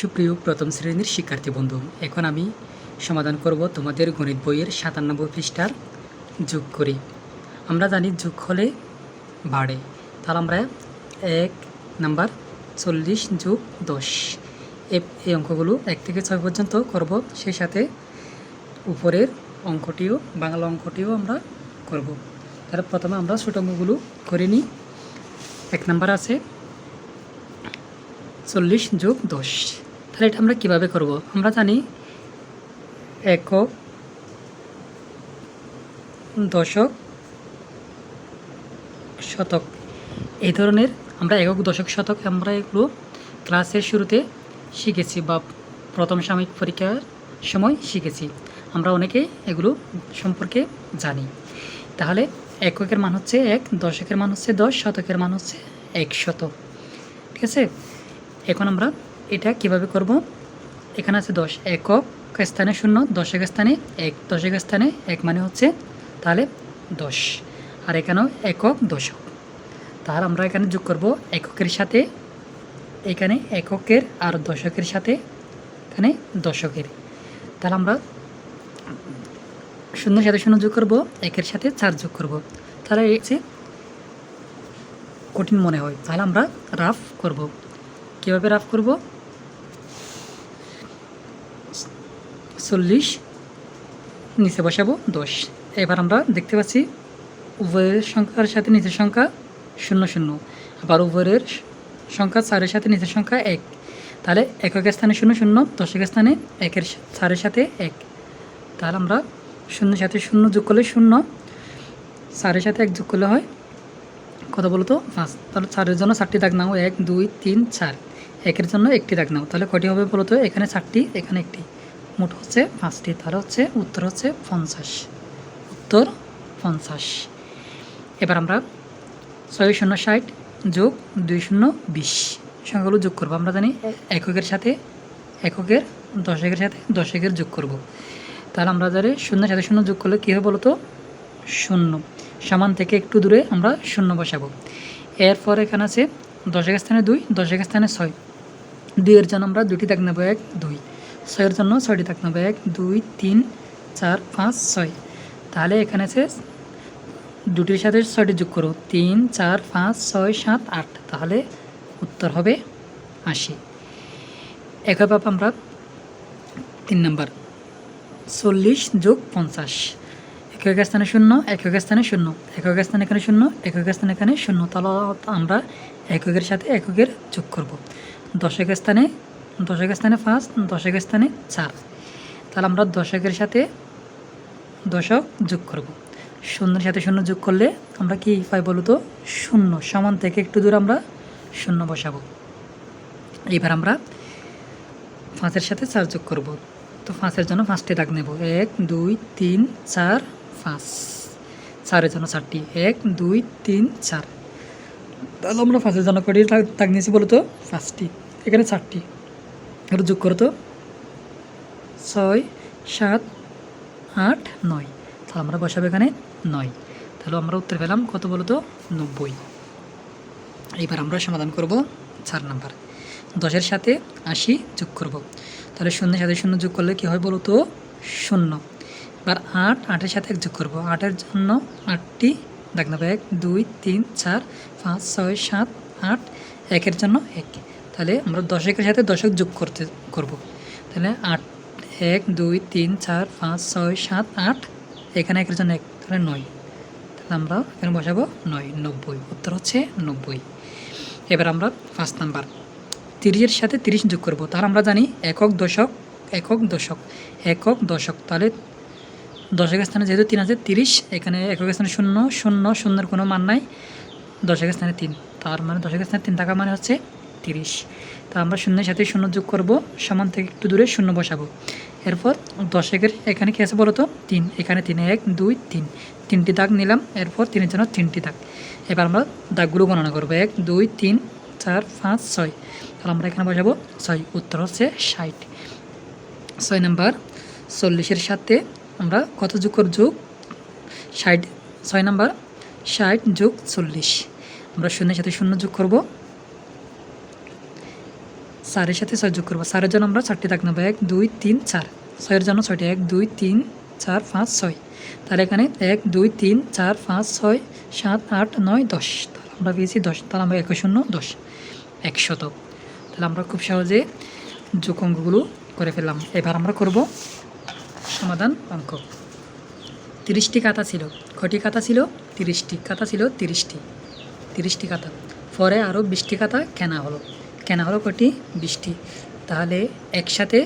সুপ্রিয় প্রথম শ্রেণির শিক্ষার্থী বন্ধু, এখন আমি সমাধান করব তোমাদের গণিত বইয়ের সাতানব্বই পৃষ্ঠার যোগ করি। আমরা জানি যোগ হলে বাড়ে। তাহলে আমরা এক নাম্বার চল্লিশ যোগ দশ। এই অঙ্কগুলো এক থেকে ছয় পর্যন্ত করব। সেই সাথে উপরের অঙ্কটিও, বাংলা অঙ্কটিও আমরা করব। তাহলে প্রথমে আমরা ছোট অঙ্কগুলো করে নিই। এক নাম্বার আছে চল্লিশ যোগ দশ। তাহলে এটা আমরা কীভাবে করব? আমরা জানি একক দশক শতক। এই ধরনের আমরা একক দশক শতক আমরা এগুলো ক্লাসের শুরুতে শিখেছি বা প্রথম সাময়িক পরীক্ষার সময় শিখেছি। আমরা অনেকেই এগুলো সম্পর্কে জানি। তাহলে এককের মান হচ্ছে এক, দশকের মান হচ্ছে দশ, শতকের মান হচ্ছে এক শত ঠিক আছে? এখন আমরা এটা কীভাবে করব? এখানে আছে দশ একক স্থানে শূন্য, দশক স্থানে এক, দশক স্থানে এক মানে হচ্ছে তাহলে দশ। আর এখানেও একক দশক। তাহলে আমরা এখানে যোগ করব এককের সাথে, এখানে এককের আর দশকের সাথে, এখানে দশকের। তাহলে আমরা শূন্যের সাথে শূন্য যোগ করব, একের সাথে চার যোগ করব। তাহলে এই যে কঠিন মনে হয়। তাহলে আমরা রাফ করব। কীভাবে রাফ করব? চল্লিশ। নিচে বসাবো, দশ। এবার আমরা দেখতে পাচ্ছি উভয়ের সংখ্যার সাথে নিচের সংখ্যা শূন্য শূন্য। আবার উভয়ের সংখ্যা চারের সাথে নিচের সংখ্যা এক। তাহলে এককের স্থানে শূন্য শূন্য দশকের স্থানে একের চারের সাথে এক। তাহলে আমরা শূন্যের সাথে শূন্য যোগ করলে শূন্য, চারের সাথে এক যোগ করলে হয় কত বলো তো পাঁচ। তাহলে চারের জন্য চারটি দাগ নাও, এক, দুই, তিন, চার। একের জন্য একটি দাগ নাও। তাহলে কটি হবে বলতো? এখানে চারটি, এখানে একটি। মোট হচ্ছে পাঁচটি তার হচ্ছে, উত্তর হচ্ছে পঞ্চাশ। উত্তর পঞ্চাশ। এবার আমরা ছয় শূন্য ষাট যোগ দুই শূন্য বিশ সংখ্যাগুলো যোগ করব, আমরা জানি এককের সাথে এককের, দশকের সাথে দশকের যোগ করব। তাহলে আমরা জানি শূন্যের সাথে শূন্য যোগ করলে কী হবে বলো তো শূন্য। সমান থেকে একটু দূরে আমরা শূন্য বসাবো। এরপর এখানে আছে দশকের স্থানে দুই দশকের স্থানে ছয়। দুইয়ের জন্য আমরা দুটি দাগ নেব এক, দুই। ছয়ের জন্য ছয়টি দাগ নেব এক, দুই, তিন, চার, পাঁচ, ছয়। তাহলে এখানে আছে দুটির সাথে ছয়টি যোগ করো। তিন, চার, পাঁচ, ছয়, সাত, আট। তাহলে উত্তর হবে আশি। একইভাবে আমরা তিন নম্বর। চল্লিশ যোগ পঞ্চাশ। একক স্থানে শূন্য, একক স্থানে শূন্য। একক স্থানে এখানে শূন্য, একক স্থানে এখানে শূন্য। তাহলে আমরা এককের সাথে এককের যোগ করব। দশকের স্থানে দশকের স্থানে পাঁচ দশকের স্থানে চার। তাহলে আমরা দশকের সাথে দশক যোগ করব। শূন্যের সাথে শূন্য যোগ করলে আমরা কি পাই বলো তো? শূন্য। সমান থেকে একটু দূর আমরা শূন্য বসাবো। এবার আমরা পাঁচের সাথে চার যোগ করব। তো পাঁচের জন্য পাঁচটি দাগ নেব। এক, দুই, তিন, চার, পাঁচ। চারের জন্য চারটি। এক, দুই, তিন, চার। তাহলে আমরা পাঁচের জন্য কটি দাগ নিয়েছি বলো তো? পাঁচটি। এখানে চারটি। এবার যোগ করো তো। ছয়, সাত, আট, নয়। তাহলে আমরা বসাবো এখানে নয়। তাহলে আমরা উত্তর পেলাম কত বলো তো? নব্বই। এবার আমরা সমাধান করব চার নাম্বার। দশের সাথে আশি যোগ করব। তাহলে শূন্যের সাথে শূন্য যোগ করলে কী হয় বলো তো? শূন্য। এবার আট, আটের সাথে এক যোগ করব। আটের জন্য আটটি দাগ নেব এক, দুই, তিন, চার, পাঁচ, ছয়, সাত, আট, একের জন্য এক। তাহলে আমরা দশকের সাথে দশক যোগ করতে, করব। তাহলে আট, এক, দুই, তিন, চার, পাঁচ, ছয়, সাত, আট, এখানে একের জন্য এক, তাহলে নয়। তাহলে আমরা এখানে বসাবো নয়, নব্বই। উত্তর হচ্ছে নব্বই। এবার আমরা পাঁচ নাম্বার তিরিশের সাথে তিরিশ যোগ করব। তাহলে আমরা জানি একক দশক একক দশক একক দশক। তাহলে দশকের স্থানে যেহেতু তিন আছে, তিরিশ, এখানে একক স্থানে শূন্য শূন্য, শূন্যের কোনো মান নাই, দশকের স্থানে তিন। তার মানে দশকের স্থানে তিন থাকা মানে হচ্ছে তিরিশ। তা আমরা শূন্যের সাথে শূন্য যোগ করব, সমান থেকে একটু দূরে শূন্য বসাবো। এরপর দশকের এখানে কী আছে বলো তো? তিন। এখানে তিন এক, দুই, তিন। তিনটি দাগ নিলাম, এরপর তিনের জন্য তিনটি দাগ। এবার আমরা দাগগুলো গণনা করব। এক, দুই, তিন, চার, পাঁচ, ছয়। তাহলে আমরা এখানে বসাবো ছয়। উত্তর হচ্ছে ষাট। ছয় নাম্বার, চল্লিশের সাথে আমরা কত যোগ কর যোগ ষাট। ছয় নাম্বার, ষাট যোগ চল্লিশ। আমরা শূন্যের সাথে শূন্য যোগ করব। চারের সাথে ছয় যোগ করব চারের জন্য আমরা চারটি দাগ নেব এক, দুই, তিন চার ছয়ের জন্য ছয়টি। এক, দুই, তিন চার পাঁচ, ছয়। তাহলে এখানে এক, দুই, তিন চার পাঁচ, ছয়, সাত আট নয় দশ তাহলে আমরা পেয়েছি দশ তাহলে আমরা একুশ শূন্য দশ একশত তাহলে আমরা খুব সহজে যোগ অঙ্কগুলো করে ফেললাম। এবার আমরা করব সমাধান অঙ্ক। তিরিশটি কাতা ছিল। কটি কাতা ছিল? তিরিশটি। কাতা ছিল তিরিশটি। তিরিশটি কাতা পরে আরও বিশটি কাতা কেনা হলো। কেনা হলো কটি বিশটি তাহলে একসাথে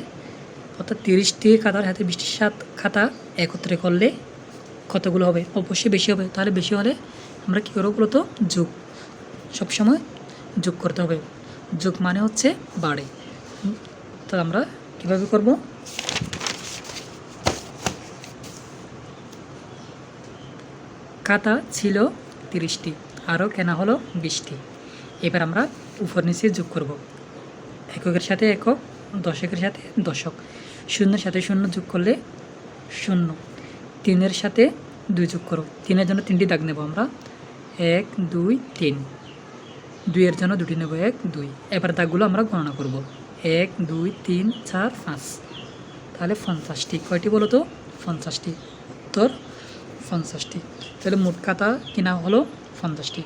অর্থাৎ তিরিশটি কাতার সাথে বিশটি সাত খাতা একত্রে করলে কতগুলো হবে? অবশ্যই বেশি হবে। তাহলে বেশি হলে আমরা কী করব বলতো? যোগ। সবসময় যোগ করতে হবে। যোগ মানে হচ্ছে বাড়ে। তো আমরা কীভাবে করব? কাতা ছিল তিরিশটি আরও কেনা হলো বিশটি। এবার আমরা উপর নিচে যোগ করব। এককের সাথে একক দশকের সাথে দশক। শূন্যের সাথে শূন্য যোগ করলে শূন্য। তিনের সাথে দুই যোগ করো। তিনের জন্য তিনটি দাগ নেব আমরা। এক, দুই, তিন। দুইয়ের জন্য দুটি নেব এক, দুই। এবার দাগগুলো আমরা গণনা করব। এক, দুই, তিন, চার, পাঁচ। তাহলে পঞ্চাশটি। কয়টি বলো তো? পঞ্চাশটি। তোর পঞ্চাশটি। তাহলে মোট খাতা কিনা হলো পঞ্চাশটি।